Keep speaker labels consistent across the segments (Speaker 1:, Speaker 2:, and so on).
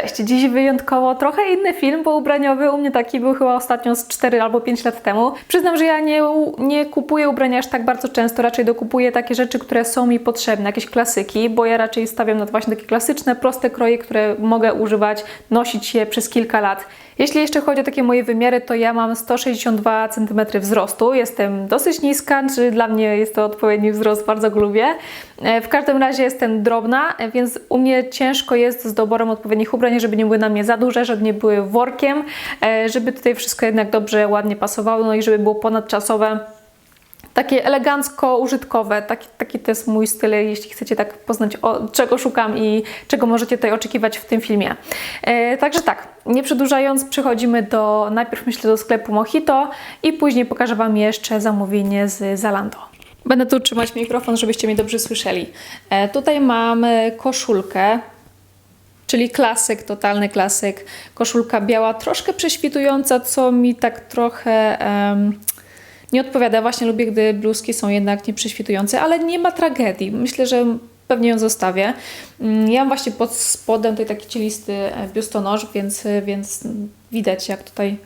Speaker 1: Cześć, dziś wyjątkowo trochę inny film, bo ubraniowy u mnie taki był chyba ostatnio z 4 albo 5 lat temu. Przyznam, że ja nie, nie kupuję ubrania aż tak bardzo często, raczej dokupuję takie rzeczy, które są mi potrzebne, jakieś klasyki, bo ja raczej stawiam na właśnie takie klasyczne, proste kroje, które mogę używać, nosić je przez kilka lat. Jeśli jeszcze chodzi o takie moje wymiary, to ja mam 162 cm wzrostu. Jestem dosyć niska, czy dla mnie jest to odpowiedni wzrost, bardzo go lubię. E, W każdym razie jestem drobna, więc u mnie ciężko jest z doborem odpowiednich ubrań, żeby nie były na mnie za duże, żeby nie były workiem, e, żeby tutaj wszystko jednak dobrze, ładnie pasowało, no i żeby było ponadczasowe takie elegancko użytkowe. Taki, taki to jest mój styl, jeśli chcecie tak poznać, o, czego szukam i czego możecie tutaj oczekiwać w tym filmie. E, także tak, nie przedłużając, przechodzimy do, najpierw myślę do sklepu Mojito i później pokażę Wam jeszcze zamówienie z Zalando. Będę tu trzymać mikrofon, żebyście mnie dobrze słyszeli. E, tutaj mamy koszulkę, czyli klasyk, totalny klasyk. Koszulka biała, troszkę prześwitująca, co mi tak trochę nie odpowiada. Właśnie lubię, gdy bluzki są jednak nieprześwitujące, ale nie ma tragedii. Myślę, że pewnie ją zostawię. Mm, Ja mam właśnie pod spodem tutaj taki cielisty e, biustonosz, więc, więc widać jak tutaj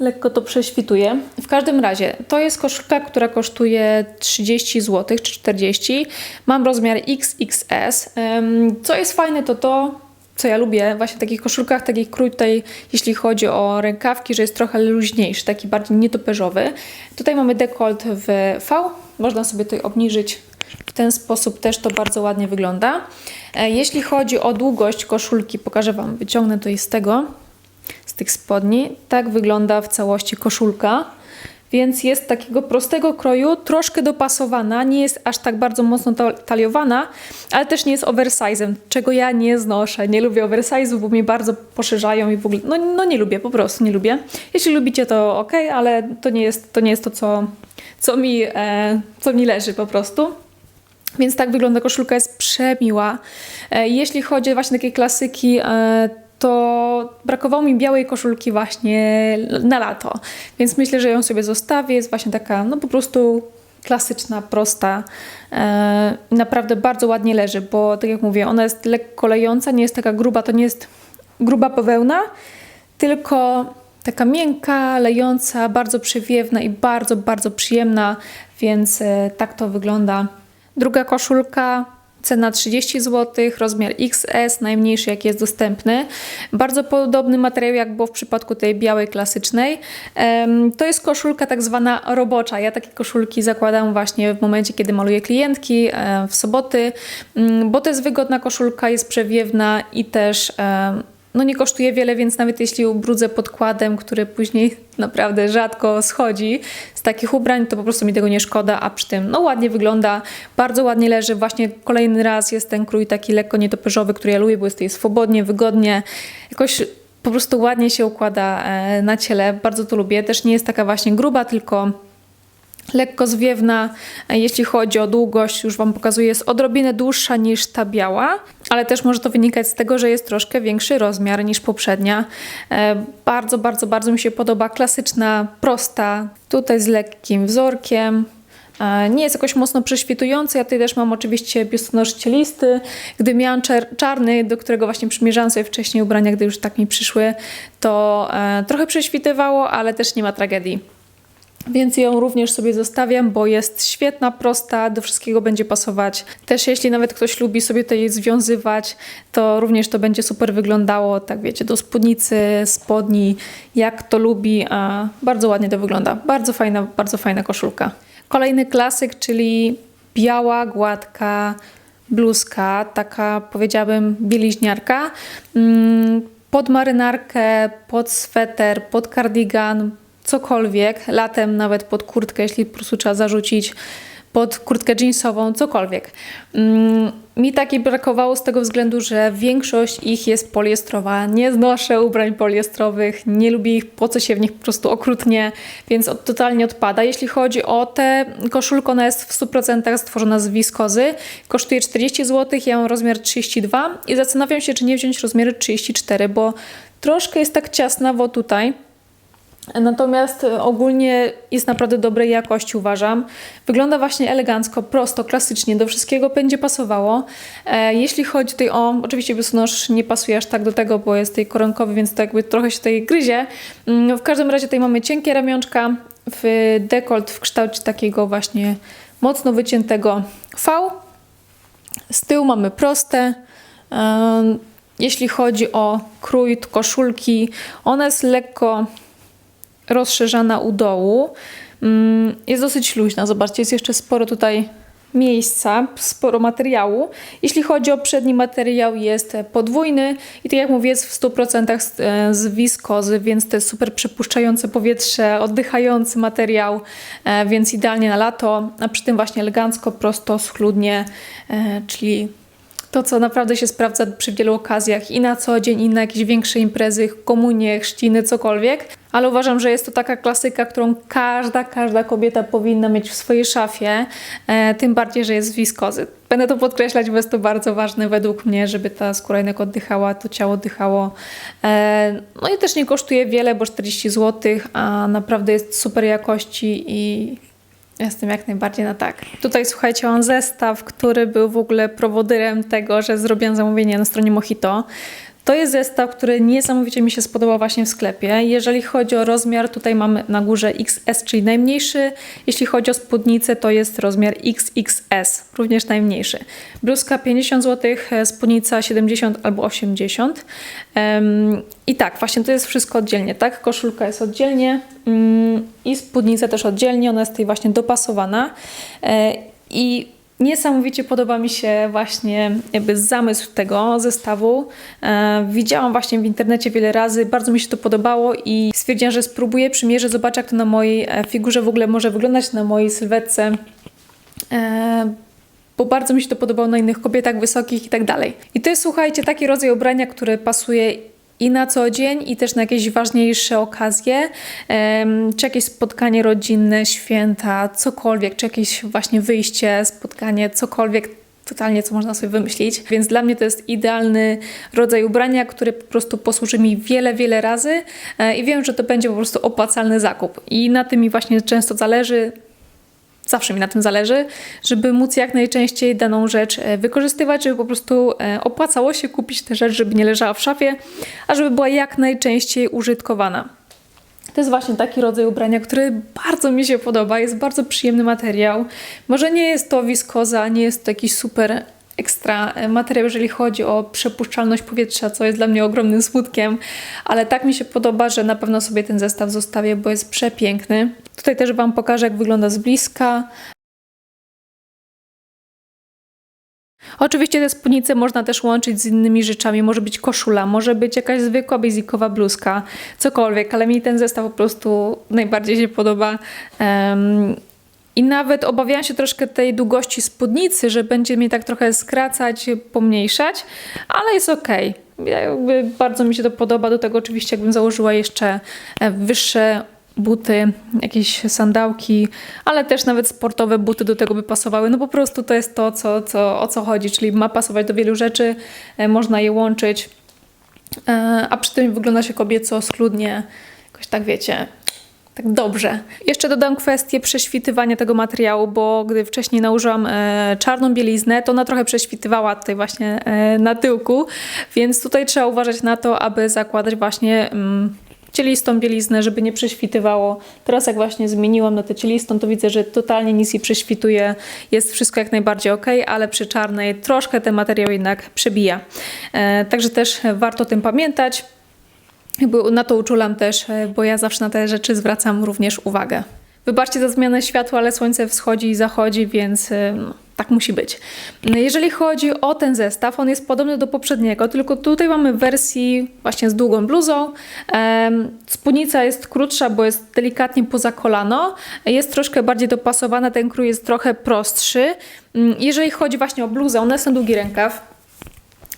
Speaker 1: lekko to prześwituje. W każdym razie, to jest koszulka, która kosztuje 30 zł czy 40. Mam rozmiar XXS. Co jest fajne, to to, co ja lubię właśnie w takich koszulkach, takich krój tutaj, jeśli chodzi o rękawki, że jest trochę luźniejszy, taki bardziej nietoperzowy. Tutaj mamy dekolt w V, można sobie tutaj obniżyć. W ten sposób też to bardzo ładnie wygląda. E, Jeśli chodzi o długość koszulki, pokażę Wam, wyciągnę to z tego, z tych spodni. Tak wygląda w całości koszulka. Więc jest takiego prostego kroju, troszkę dopasowana, nie jest aż tak bardzo mocno ta- taliowana, ale też nie jest oversizem, czego ja nie znoszę. Nie lubię oversize'ów, bo mnie bardzo poszerzają i w ogóle, no, no nie lubię, po prostu nie lubię. Jeśli lubicie, to ok, ale to nie jest to, nie jest to co, co, mi, e, co mi leży po prostu. Więc tak wygląda koszulka, jest przemiła. E, Jeśli chodzi o właśnie takie klasyki, e, to brakowało mi białej koszulki właśnie na lato. Więc myślę, że ją sobie zostawię. Jest właśnie taka, no po prostu klasyczna, prosta. E, Naprawdę bardzo ładnie leży, bo tak jak mówię, ona jest lekko lejąca, nie jest taka gruba, to nie jest gruba bawełna, tylko taka miękka, lejąca, bardzo przewiewna i bardzo, bardzo przyjemna, więc e, tak to wygląda. Druga koszulka, cena 30 zł, rozmiar XS, najmniejszy jaki jest dostępny. Bardzo podobny materiał jak było w przypadku tej białej klasycznej. To jest koszulka tak zwana robocza. Ja takie koszulki zakładam właśnie w momencie, kiedy maluję klientki, e, w soboty, mm, bo to jest wygodna koszulka, jest przewiewna i też no nie kosztuje wiele, więc nawet jeśli ubrudzę podkładem, który później naprawdę rzadko schodzi z takich ubrań, to po prostu mi tego nie szkoda, a przy tym no ładnie wygląda, bardzo ładnie leży. Właśnie kolejny raz jest ten krój taki lekko nietoperzowy, który ja lubię, bo jest tutaj swobodnie, wygodnie, jakoś po prostu ładnie się układa e, na ciele. Bardzo to lubię. Też nie jest taka właśnie gruba, tylko lekko zwiewna. E, Jeśli chodzi o długość, już Wam pokazuję, jest odrobinę dłuższa niż ta biała, ale też może to wynikać z tego, że jest troszkę większy rozmiar niż poprzednia. E, Bardzo, bardzo, bardzo mi się podoba. Klasyczna, prosta, tutaj z lekkim wzorkiem. E, Nie jest jakoś mocno prześwitujący. Ja tutaj też mam oczywiście biustonosz cielisty. Gdy miałam czarny, do którego właśnie przymierzałam sobie wcześniej ubrania, gdy już tak mi przyszły, to trochę prześwitywało, ale też nie ma tragedii. Więc ją również sobie zostawiam, bo jest świetna, prosta, do wszystkiego będzie pasować. Też jeśli nawet ktoś lubi sobie jej związywać, to również to będzie super wyglądało, tak wiecie, do spódnicy, spodni, jak to lubi. A bardzo ładnie to wygląda. Bardzo fajna, bardzo fajna koszulka. Kolejny klasyk, czyli biała, gładka bluzka, taka powiedziałabym bieliźniarka. Mm, Pod marynarkę, pod sweter, pod kardigan, cokolwiek, latem nawet pod kurtkę, jeśli po prostu trzeba zarzucić pod kurtkę jeansową, cokolwiek. Mm, Mi takiej brakowało z tego względu, że większość ich jest poliestrowa. Nie znoszę ubrań poliestrowych, nie lubię ich, po co się w nich po prostu okrutnie, więc od, totalnie odpada. Jeśli chodzi o tę koszulkę, ona jest w 100% stworzona z wiskozy. Kosztuje 40 zł, ja mam rozmiar 32 i zastanawiam się, czy nie wziąć rozmiaru 34, bo troszkę jest tak ciasnawo tutaj Natomiast e, ogólnie jest naprawdę dobrej jakości, uważam. Wygląda właśnie elegancko, prosto, klasycznie, do wszystkiego będzie pasowało. E, jeśli chodzi tutaj o, oczywiście biustonosz nie pasuje aż tak do tego, bo jest tutaj koronkowy, więc to jakby trochę się tutaj gryzie. Mm, w każdym razie tutaj mamy cienkie ramionczka, w dekolt w kształcie takiego właśnie mocno wyciętego V. Z tyłu mamy proste. Em, Jeśli chodzi o krój koszulki, ona jest lekko rozszerzana u dołu. Mm, Jest dosyć luźna. Zobaczcie, jest jeszcze sporo tutaj miejsca, sporo materiału. Jeśli chodzi o przedni materiał, jest podwójny i tak jak mówię, jest w 100% z, e, z wiskozy, więc to jest super przepuszczające powietrze, oddychający materiał, e, więc idealnie na lato, a przy tym właśnie elegancko, prosto, schludnie, e, czyli to, co naprawdę się sprawdza przy wielu okazjach i na co dzień, i na jakieś większe imprezy, komunie, chrzciny, cokolwiek. Ale uważam, że jest to taka klasyka, którą każda, każda kobieta powinna mieć w swojej szafie, e, tym bardziej, że jest z wiskozy. Będę to podkreślać, bo jest to bardzo ważne według mnie, żeby ta skóra jednak oddychała, to ciało oddychało. E, no i też nie kosztuje wiele, bo 40 zł, a naprawdę jest super jakości i Jestem jak najbardziej na tak. Tutaj słuchajcie, mam zestaw, który był w ogóle prowodyrem tego, że zrobiłam zamówienie na stronie Mojito. To jest zestaw, który niesamowicie mi się spodobał właśnie w sklepie. Jeżeli chodzi o rozmiar, tutaj mamy na górze XS, czyli najmniejszy. Jeśli chodzi o spódnicę, to jest rozmiar XXS, również najmniejszy. Bluzka 50 zł, spódnica 70 albo 80. Em, I tak, właśnie to jest wszystko oddzielnie, tak? Koszulka jest oddzielnie mm, i spódnica też oddzielnie, ona jest tutaj właśnie dopasowana. E, I Niesamowicie podoba mi się właśnie jakby zamysł tego zestawu. E, widziałam właśnie w internecie wiele razy, bardzo mi się to podobało i stwierdziłam, że spróbuję, przymierzę, zobaczę jak to na mojej e, figurze w ogóle może wyglądać, na mojej sylwetce. E, bo bardzo mi się to podobało na innych kobietach wysokich i tak dalej. I to jest, słuchajcie, taki rodzaj ubrania, który pasuje i na co dzień, i też na jakieś ważniejsze okazje, czy jakieś spotkanie rodzinne, święta, cokolwiek, czy jakieś właśnie wyjście, spotkanie, cokolwiek. Totalnie, co można sobie wymyślić. Więc dla mnie to jest idealny rodzaj ubrania, który po prostu posłuży mi wiele, wiele razy e, i wiem, że to będzie po prostu opłacalny zakup. I na tym mi właśnie często zależy zawsze mi na tym zależy, żeby móc jak najczęściej daną rzecz e, wykorzystywać, żeby po prostu e, opłacało się kupić tę rzecz, żeby nie leżała w szafie, a żeby była jak najczęściej użytkowana. To jest właśnie taki rodzaj ubrania, który bardzo mi się podoba, jest bardzo przyjemny materiał. Może nie jest to wiskoza, nie jest to jakiś super ekstra e, materiał, jeżeli chodzi o przepuszczalność powietrza, co jest dla mnie ogromnym smutkiem, ale tak mi się podoba, że na pewno sobie ten zestaw zostawię, bo jest przepiękny. Tutaj też Wam pokażę, jak wygląda z bliska. Oczywiście te spódnice można też łączyć z innymi rzeczami. Może być koszula, może być jakaś zwykła, basicowa bluzka, cokolwiek, ale mi ten zestaw po prostu najbardziej się podoba. Em, I nawet obawiałam się troszkę tej długości spódnicy, że będzie mnie tak trochę skracać, pomniejszać, ale jest ok. Bardzo mi się to podoba. Do tego oczywiście jakbym założyła jeszcze e, wyższe buty, jakieś sandałki, ale też nawet sportowe buty do tego by pasowały. No po prostu to jest to, co, co, o co chodzi, czyli ma pasować do wielu rzeczy, e, można je łączyć, e, a przy tym wygląda się kobieco, schludnie, jakoś tak wiecie, tak dobrze. Jeszcze dodam kwestię prześwitywania tego materiału, bo gdy wcześniej nałożyłam e, czarną bieliznę, to ona trochę prześwitywała tutaj właśnie e, na tyłku, więc tutaj trzeba uważać na to, aby zakładać właśnie mm, cielistą bieliznę, żeby nie prześwitywało. Teraz jak właśnie zmieniłam na tę cielistą, to widzę, że totalnie nic nie prześwituje, jest wszystko jak najbardziej ok, ale przy czarnej troszkę ten materiał jednak przebija. E, także też warto o tym pamiętać. Jakby na to uczulam też, e, bo ja zawsze na te rzeczy zwracam również uwagę. Wybaczcie za zmianę światła, ale słońce wschodzi i zachodzi, więc e, no, tak musi być. Jeżeli chodzi o ten zestaw, on jest podobny do poprzedniego, tylko tutaj mamy w wersji właśnie z długą bluzą. Spódnica jest krótsza, bo jest delikatnie poza kolano. Jest troszkę bardziej dopasowana, ten krój jest trochę prostszy. Mm, Jeżeli chodzi właśnie o bluzę, jest na długi rękaw.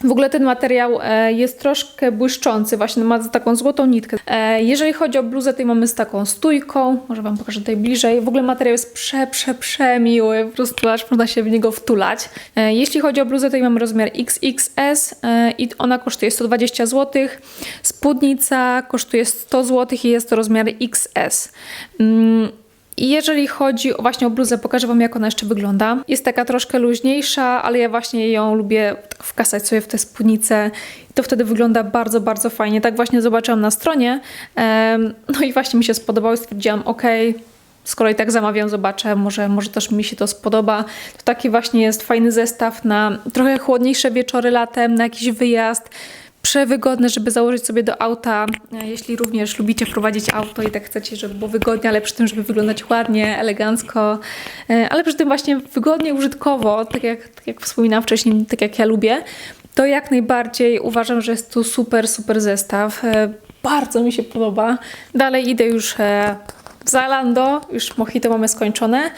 Speaker 1: W ogóle ten materiał e, jest troszkę błyszczący, właśnie ma taką złotą nitkę. E, jeżeli chodzi o bluzę, to mamy z taką stójką, może Wam pokażę tutaj bliżej. W ogóle materiał jest prze, prze, przemiły, po prostu aż można się w niego wtulać. E, jeśli chodzi o bluzę, to mamy rozmiar XXS i ona kosztuje 120 zł. Spódnica kosztuje 100 zł i jest to rozmiar XS. I jeżeli chodzi właśnie o bluzę, pokażę Wam, jak ona jeszcze wygląda. Jest taka troszkę luźniejsza, ale ja właśnie ją lubię tak wkasać sobie w tę spódnicę. To wtedy wygląda bardzo, bardzo fajnie. Tak właśnie zobaczyłam na stronie. No i właśnie mi się spodobało stwierdziłam, ok, skoro i tak zamawiam, zobaczę, może, może też mi się to spodoba. To taki właśnie jest fajny zestaw na trochę chłodniejsze wieczory latem, na jakiś wyjazd przewygodne, żeby założyć sobie do auta, e, jeśli również lubicie prowadzić auto i tak chcecie, żeby było wygodnie, ale przy tym, żeby wyglądać ładnie, elegancko, e, ale przy tym właśnie wygodnie, użytkowo, tak jak, tak jak wspominałam wcześniej, tak jak ja lubię, to jak najbardziej uważam, że jest tu super, super zestaw. E, Bardzo mi się podoba. Dalej idę już w Zalando, już mojito mamy skończone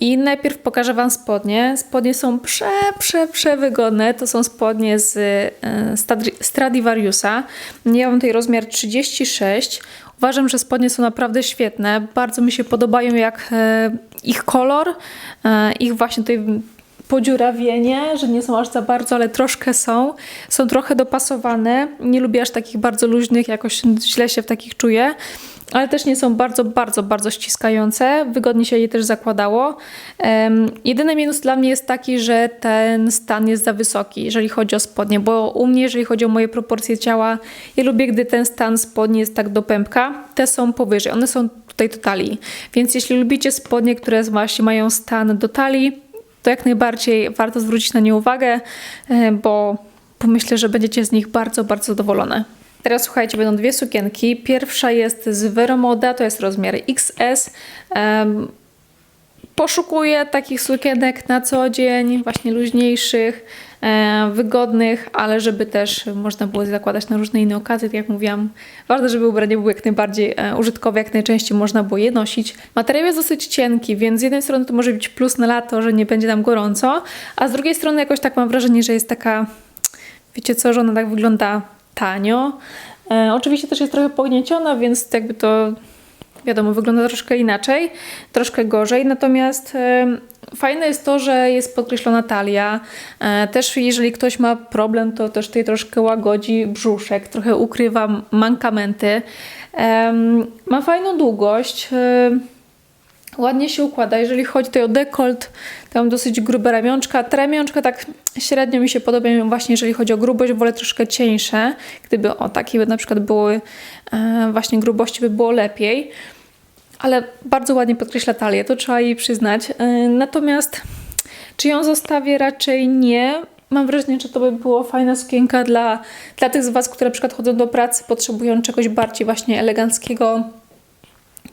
Speaker 1: i najpierw pokażę Wam spodnie. Spodnie są prze, prze, przewygodne. To są spodnie z Stadri- Stradivariusa. Ja mam tutaj rozmiar 36. Uważam, że spodnie są naprawdę świetne. Bardzo mi się podobają jak e, ich kolor, e, ich właśnie tutaj podziurawienie, że nie są aż za bardzo, ale troszkę są. Są trochę dopasowane. Nie lubię aż takich bardzo luźnych, jakoś źle się w takich czuję. Ale też nie są bardzo, bardzo, bardzo ściskające. Wygodnie się je też zakładało. Um, jedyny minus dla mnie jest taki, że ten stan jest za wysoki, jeżeli chodzi o spodnie, bo u mnie, jeżeli chodzi o moje proporcje ciała, ja lubię, gdy ten stan spodni jest tak do pępka. Te są powyżej, one są tutaj do talii. Więc jeśli lubicie spodnie, które właśnie mają stan do talii, to jak najbardziej warto zwrócić na nie uwagę, e, bo, bo myślę, że będziecie z nich bardzo, bardzo zadowolone. Teraz słuchajcie, będą dwie sukienki. Pierwsza jest z Veromoda, to jest rozmiar XS. Em, poszukuję takich sukienek na co dzień, właśnie luźniejszych, e, wygodnych, ale żeby też można było zakładać na różne inne okazje, tak jak mówiłam. Ważne, żeby ubranie było jak najbardziej e, użytkowe, jak najczęściej można było je nosić. Materiał jest dosyć cienki, więc z jednej strony to może być plus na lato, że nie będzie nam gorąco, a z drugiej strony jakoś tak mam wrażenie, że jest taka, wiecie co, że ona tak wygląda tanio. E, oczywiście też jest trochę pognieciona, więc jakby to wiadomo, wygląda troszkę inaczej, troszkę gorzej. Natomiast e, fajne jest to, że jest podkreślona talia. E, też jeżeli ktoś ma problem, to też tutaj troszkę łagodzi brzuszek, trochę ukrywa mankamenty. E, ma fajną długość. E, ładnie się układa. Jeżeli chodzi tutaj o dekolt, to mam dosyć grube ramionczka. Te ramionczka tak średnio mi się podobają właśnie jeżeli chodzi o grubość, wolę troszkę cieńsze. Gdyby o takie by na przykład były e, właśnie grubości, by było lepiej. Ale bardzo ładnie podkreśla talię, to trzeba jej przyznać. E, natomiast czy ją zostawię? Raczej nie. Mam wrażenie, że to by było fajna sukienka dla, dla tych z Was, które na przykład chodzą do pracy, potrzebują czegoś bardziej właśnie eleganckiego,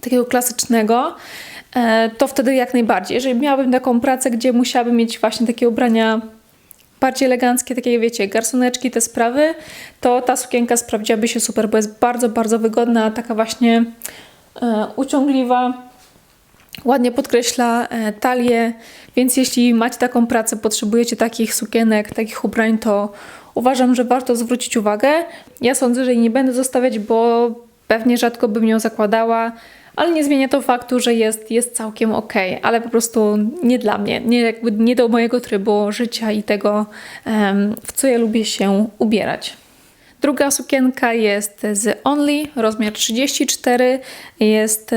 Speaker 1: takiego klasycznego, to wtedy jak najbardziej. Jeżeli miałabym taką pracę, gdzie musiałabym mieć właśnie takie ubrania bardziej eleganckie, takie wiecie, garsoneczki, te sprawy, to ta sukienka sprawdziłaby się super, bo jest bardzo, bardzo wygodna, taka właśnie e, uciągliwa, ładnie podkreśla e, talię, więc jeśli macie taką pracę, potrzebujecie takich sukienek, takich ubrań, to uważam, że warto zwrócić uwagę. Ja sądzę, że jej nie będę zostawiać, bo pewnie rzadko bym ją zakładała, ale nie zmienia to faktu, że jest, jest całkiem ok, ale po prostu nie dla mnie, nie, jakby nie do mojego trybu życia i tego, w co ja lubię się ubierać. Druga sukienka jest z Only, rozmiar 34. Jest e,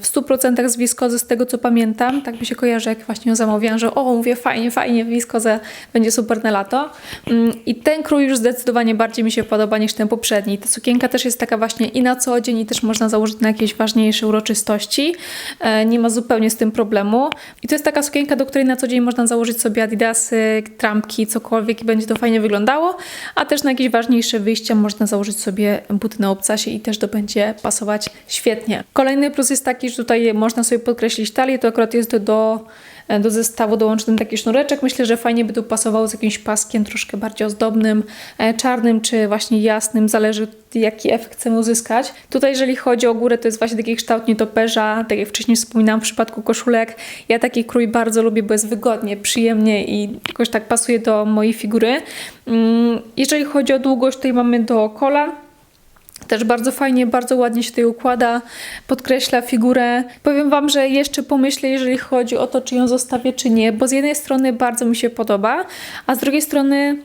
Speaker 1: w 100% z wiskozy, z tego co pamiętam. Tak mi się kojarzy, jak właśnie ją zamawiałam, że o, mówię, fajnie, fajnie, wiskoza będzie super na lato. Mm, I ten krój już zdecydowanie bardziej mi się podoba niż ten poprzedni. Ta sukienka też jest taka właśnie i na co dzień, i też można założyć na jakieś ważniejsze uroczystości. E, Nie ma zupełnie z tym problemu. I to jest taka sukienka, do której na co dzień można założyć sobie adidasy, trampki, cokolwiek i będzie to fajnie wyglądało. A też na jakieś ważniejsze można założyć sobie buty na obcasie i też to będzie pasować świetnie. Kolejny plus jest taki, że tutaj można sobie podkreślić talię, to akurat jest do, do e, do zestawu dołączy ten taki sznureczek. Myślę, że fajnie by tu pasował z jakimś paskiem troszkę bardziej ozdobnym, e, czarnym czy właśnie jasnym, zależy jaki efekt chcemy uzyskać. Tutaj jeżeli chodzi o górę, to jest właśnie taki kształt nietoperza, tak jak wcześniej wspominałam w przypadku koszulek. Ja taki krój bardzo lubię, bo jest wygodnie, przyjemnie i jakoś tak pasuje do mojej figury. Mm, Jeżeli chodzi o długość, tutaj mamy do kolan. Też bardzo fajnie, bardzo ładnie się tutaj układa, podkreśla figurę. Powiem Wam, że jeszcze pomyślę, jeżeli chodzi o to, czy ją zostawię, czy nie, bo z jednej strony bardzo mi się podoba, a z drugiej strony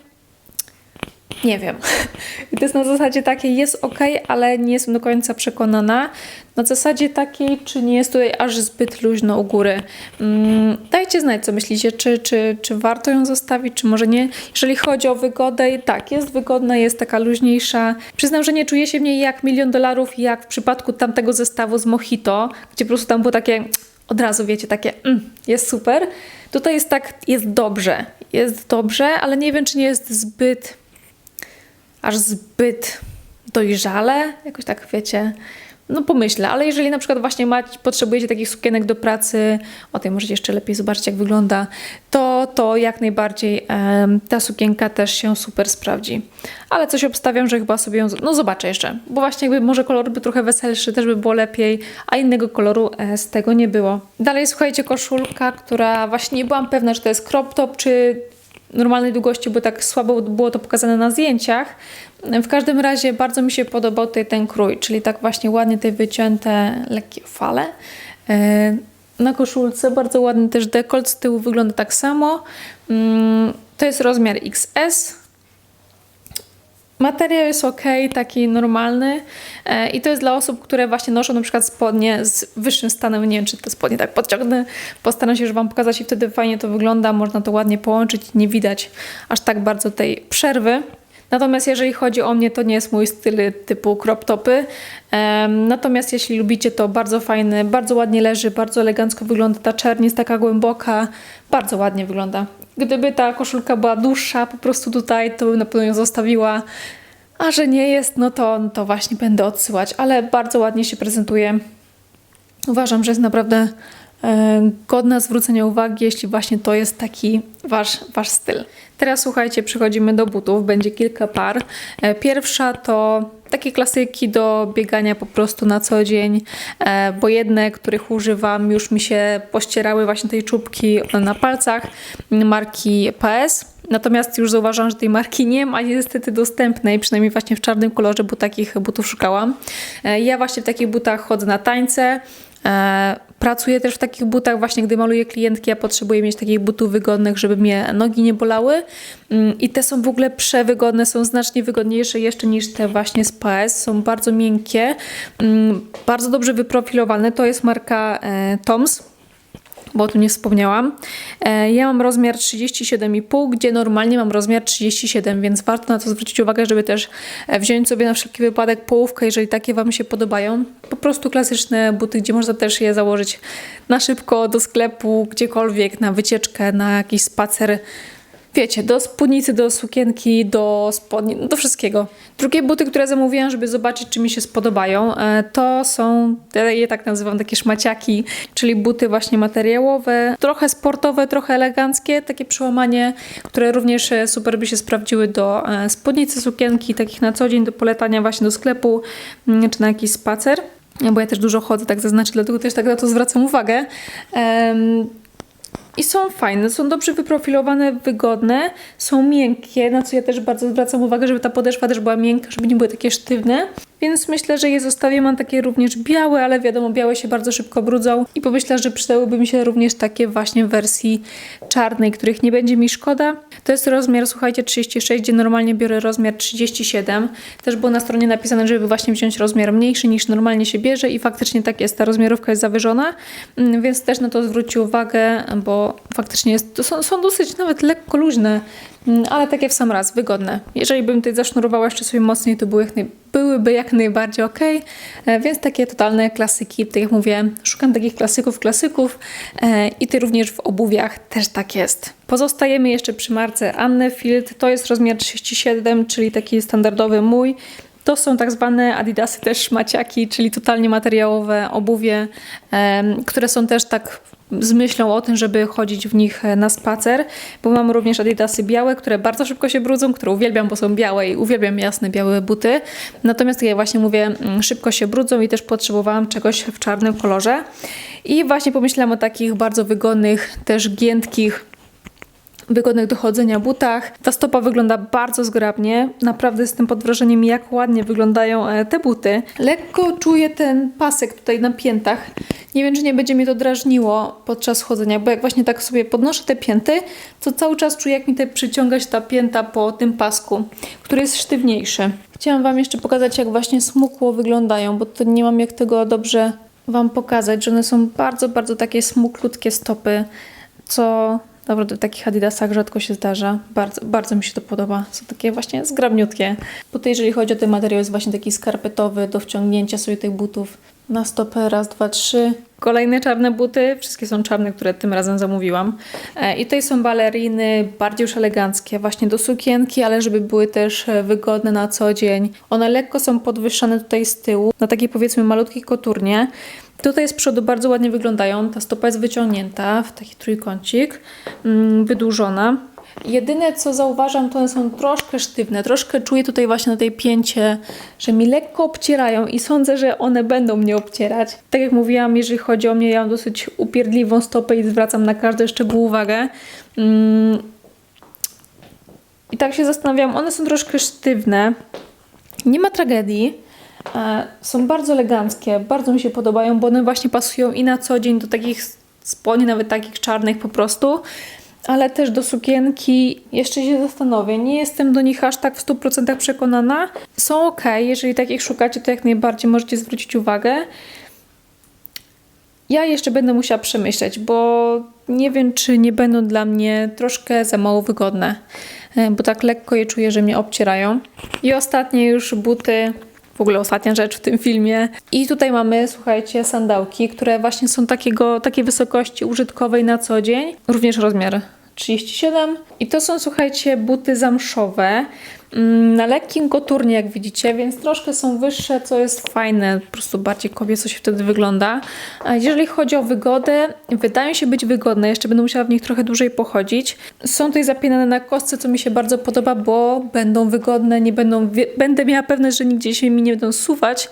Speaker 1: nie wiem. To jest na zasadzie takiej, jest ok, ale nie jestem do końca przekonana. Na zasadzie takiej, czy nie jest tutaj aż zbyt luźno u góry. Mm, dajcie znać, co myślicie, czy, czy, czy warto ją zostawić, czy może nie. Jeżeli chodzi o wygodę, tak, jest wygodna, jest taka luźniejsza. Przyznam, że nie czuję się w niej jak milion dolarów, jak w przypadku tamtego zestawu z Mojito, gdzie po prostu tam było takie od razu wiecie, takie mm, jest super. Tutaj jest tak, jest dobrze, jest dobrze, ale nie wiem, czy nie jest zbyt aż zbyt dojrzale, jakoś tak wiecie. No pomyślę, ale jeżeli na przykład właśnie macie, potrzebujecie takich sukienek do pracy, o tej możecie jeszcze lepiej zobaczyć jak wygląda, to, to jak najbardziej em, ta sukienka też się super sprawdzi. Ale coś obstawiam, że chyba sobie ją, no zobaczę jeszcze, bo właśnie jakby może kolor by trochę weselszy, też by było lepiej, a innego koloru e, z tego nie było. Dalej słuchajcie, koszulka, która właśnie nie byłam pewna, czy to jest crop top, czy normalnej długości, bo tak słabo było to pokazane na zdjęciach. W każdym razie bardzo mi się podobał tutaj ten krój, czyli tak właśnie ładnie te wycięte lekkie fale. E, Na koszulce bardzo ładny też dekolt, z tyłu wygląda tak samo. Mm, To jest rozmiar XS. Materiał jest ok, taki normalny e, i to jest dla osób, które właśnie noszą na przykład spodnie z wyższym stanem, nie wiem czy te spodnie tak podciągnę, postaram się już Wam pokazać i wtedy fajnie to wygląda, można to ładnie połączyć, nie widać aż tak bardzo tej przerwy. Natomiast jeżeli chodzi o mnie, to nie jest mój styl typu crop topy. Natomiast jeśli lubicie, to bardzo fajny, bardzo ładnie leży, bardzo elegancko wygląda. Ta czerń jest taka głęboka, bardzo ładnie wygląda. Gdyby ta koszulka była dłuższa, po prostu tutaj, to bym na pewno ją zostawiła. A że nie jest, no to, to właśnie będę odsyłać, ale bardzo ładnie się prezentuje. Uważam, że jest naprawdę e, godna zwrócenia uwagi, jeśli właśnie to jest taki wasz, wasz styl. Teraz słuchajcie, przechodzimy do butów. Będzie kilka par. E, Pierwsza to takie klasyki do biegania po prostu na co dzień, e, bo jedne, których używam, już mi się pościerały właśnie tej czubki na palcach marki PS. Natomiast już zauważyłam, że tej marki nie ma niestety dostępnej, przynajmniej właśnie w czarnym kolorze, bo takich butów szukałam. E, Ja właśnie w takich butach chodzę na tańce. Pracuję też w takich butach, właśnie gdy maluję klientki, ja potrzebuję mieć takich butów wygodnych, żeby mnie nogi nie bolały. Mm, I te są w ogóle przewygodne, są znacznie wygodniejsze jeszcze niż te właśnie z PS. Są bardzo miękkie, mm, bardzo dobrze wyprofilowane. To jest marka e, Toms bo o tym nie wspomniałam. E, Ja mam rozmiar 37,5, gdzie normalnie mam rozmiar 37, więc warto na to zwrócić uwagę, żeby też e, wziąć sobie na wszelki wypadek połówkę, jeżeli takie Wam się podobają. Po prostu klasyczne buty, gdzie można też je założyć na szybko do sklepu, gdziekolwiek, na wycieczkę, na jakiś spacer. Wiecie, do spódnicy, do sukienki, do spodni, no do wszystkiego. Drugie buty, które zamówiłam, żeby zobaczyć, czy mi się spodobają, e, to są, ja je tak nazywam, takie szmaciaki, czyli buty właśnie materiałowe, trochę sportowe, trochę eleganckie, takie przełamanie, które również e, super by się sprawdziły do e, spódnicy, sukienki, takich na co dzień, do poletania właśnie do sklepu, mm, czy na jakiś spacer. Bo ja też dużo chodzę, tak zaznaczę, dlatego też tak na to zwracam uwagę. I są fajne, są dobrze wyprofilowane, wygodne, są miękkie, na co ja też bardzo zwracam uwagę, żeby ta podeszwa też była miękka, żeby nie były takie sztywne. Więc myślę, że je zostawię. Mam takie również białe, ale wiadomo, białe się bardzo szybko brudzą. I pomyślę, że przydałyby mi się również takie właśnie w wersji czarnej, których nie będzie mi szkoda. To jest rozmiar, słuchajcie, 36, gdzie normalnie biorę rozmiar 37. Też było na stronie napisane, żeby właśnie wziąć rozmiar mniejszy niż normalnie się bierze i faktycznie tak jest. Ta rozmiarówka jest zawyżona, mm, więc też na to zwróćcie uwagę, bo faktycznie jest, są, są dosyć nawet lekko luźne, mm, ale takie w sam raz, wygodne. Jeżeli bym tutaj zasznurowała jeszcze sobie mocniej, to były jak byłyby jak najbardziej ok, e, więc takie totalne klasyki. Tak jak mówię, szukam takich klasyków, klasyków e, i ty również w obuwiach też tak jest. Pozostajemy jeszcze przy marce Annefield. To jest rozmiar 37, czyli taki standardowy mój. To są tak zwane adidasy też szmaciaki, czyli totalnie materiałowe obuwie, em, które są też tak z myślą o tym, żeby chodzić w nich e, na spacer, bo mam również adidasy białe, które bardzo szybko się brudzą, które uwielbiam, bo są białe i uwielbiam jasne białe buty. Natomiast jak ja właśnie mówię, mm, szybko się brudzą i też potrzebowałam czegoś w czarnym kolorze. I właśnie pomyślałam o takich bardzo wygodnych, też giętkich, wygodnych do chodzenia butach. Ta stopa wygląda bardzo zgrabnie. Naprawdę jestem pod wrażeniem, jak ładnie wyglądają e, te buty. Lekko czuję ten pasek tutaj na piętach. Nie wiem, czy nie będzie mnie to drażniło podczas chodzenia, bo jak właśnie tak sobie podnoszę te pięty, to cały czas czuję, jak mi te przyciągać ta pięta po tym pasku, który jest sztywniejszy. Chciałam Wam jeszcze pokazać, jak właśnie smukło wyglądają, bo to nie mam jak tego dobrze Wam pokazać, że one są bardzo, bardzo takie smuklutkie stopy, co naprawdę w takich adidasach rzadko się zdarza. Bardzo, bardzo mi się to podoba. Są takie właśnie zgrabniutkie. Tutaj, jeżeli chodzi o ten materiał, jest właśnie taki skarpetowy do wciągnięcia sobie tych butów na stopę. Raz, dwa, trzy. Kolejne czarne buty. Wszystkie są czarne, które tym razem zamówiłam. E, I tutaj są baleriny, bardziej już eleganckie, właśnie do sukienki, ale żeby były też e, wygodne na co dzień. One lekko są podwyższane tutaj z tyłu, na takiej powiedzmy malutkiej koturnie. Tutaj z przodu bardzo ładnie wyglądają. Ta stopa jest wyciągnięta w taki trójkącik, mm, wydłużona. Jedyne co zauważam, to one są troszkę sztywne. Troszkę czuję tutaj właśnie na tej pięcie, że mi lekko obcierają i sądzę, że one będą mnie obcierać. Tak jak mówiłam, jeżeli chodzi o mnie, ja mam dosyć upierdliwą stopę i zwracam na każdy szczegół uwagę. Mm. I tak się zastanawiam, one są troszkę sztywne. Nie ma tragedii. E, Są bardzo eleganckie, bardzo mi się podobają, bo one właśnie pasują i na co dzień do takich spodni, nawet takich czarnych po prostu, ale też do sukienki. Jeszcze się zastanowię, nie jestem do nich aż tak w 100% przekonana. Są ok, jeżeli takich szukacie, to jak najbardziej możecie zwrócić uwagę. Ja jeszcze będę musiała przemyśleć, bo nie wiem, czy nie będą dla mnie troszkę za mało wygodne, e, bo tak lekko je czuję, że mnie obcierają. I ostatnie już buty, w ogóle ostatnia rzecz w tym filmie. I tutaj mamy, słuchajcie, sandałki, które właśnie są takiego, takiej wysokości użytkowej na co dzień. Również rozmiar 37. I to są, słuchajcie, buty zamszowe. Mm, Na lekkim koturnie, jak widzicie, więc troszkę są wyższe, co jest fajne, po prostu bardziej kobieco się wtedy wygląda. Jeżeli chodzi o wygodę, wydają się być wygodne, jeszcze będę musiała w nich trochę dłużej pochodzić. Są tutaj zapinane na kostce, co mi się bardzo podoba, bo będą wygodne, nie będą, będę miała pewność, że nigdzie się mi nie będą suwać,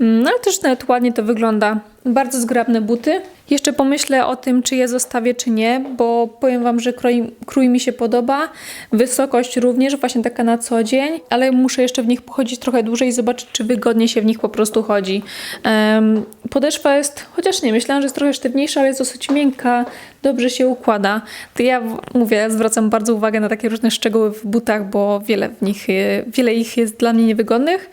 Speaker 1: Mm, no ale też nawet ładnie to wygląda. Bardzo zgrabne buty. Jeszcze pomyślę o tym, czy je zostawię, czy nie, bo powiem Wam, że krój, krój mi się podoba. Wysokość również, właśnie taka na co dzień, ale muszę jeszcze w nich pochodzić trochę dłużej i zobaczyć, czy wygodnie się w nich po prostu chodzi. Em, podeszwa jest, chociaż nie, myślałam, że jest trochę sztywniejsza, ale jest dosyć miękka, dobrze się układa. To ja mówię, zwracam bardzo uwagę na takie różne szczegóły w butach, bo wiele w nich, e, wiele ich jest dla mnie niewygodnych.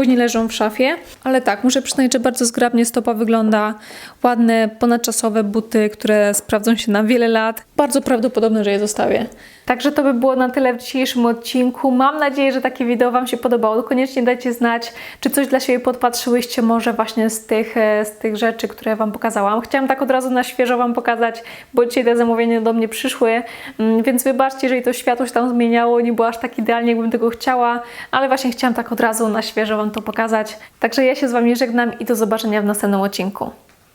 Speaker 1: Później leżą w szafie, ale tak, muszę przyznać, że bardzo zgrabnie stopa wygląda. Ładne, ponadczasowe buty, które sprawdzą się na wiele lat. Bardzo prawdopodobne, że je zostawię. Także to by było na tyle w dzisiejszym odcinku. Mam nadzieję, że takie wideo Wam się podobało. Koniecznie dajcie znać, czy coś dla siebie podpatrzyłyście może właśnie z tych, e, z tych rzeczy, które Wam pokazałam. Chciałam tak od razu na świeżo Wam pokazać, bo dzisiaj te zamówienia do mnie przyszły, mm, więc wybaczcie, jeżeli to światło się tam zmieniało, nie było aż tak idealnie, jakbym tego chciała, ale właśnie chciałam tak od razu na świeżo To pokazać. Także ja się z Wami żegnam i do zobaczenia w następnym odcinku.